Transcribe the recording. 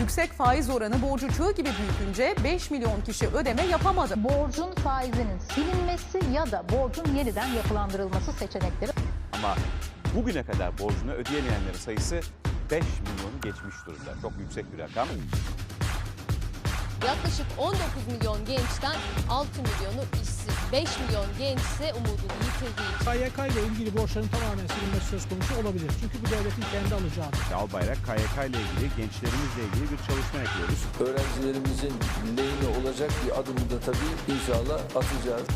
Yüksek faiz oranı borcu çığ gibi büyütünce 5 milyon kişi ödeme yapamadı. borcun faizinin silinmesi ya da borcun yeniden yapılandırılması seçenekleri Ama bugüne kadar borcunu ödeyemeyenlerin sayısı 5 milyonu geçmiş durumda. Çok yüksek bir rakam. Yaklaşık 19 milyon gençten 6 milyonu işsiz. 5 milyon genç ise umudunu yitirdiği için KYK ile ilgili borçların tamamen silinmesi söz konusu olabilir. Çünkü bu devletin kendi alacağı. Albayrak KYK ile ilgili gençlerimizle ilgili bir çalışma yapıyoruz. öğrencilerimizin lehine olacak bir adımı da tabii inşallah atacağız.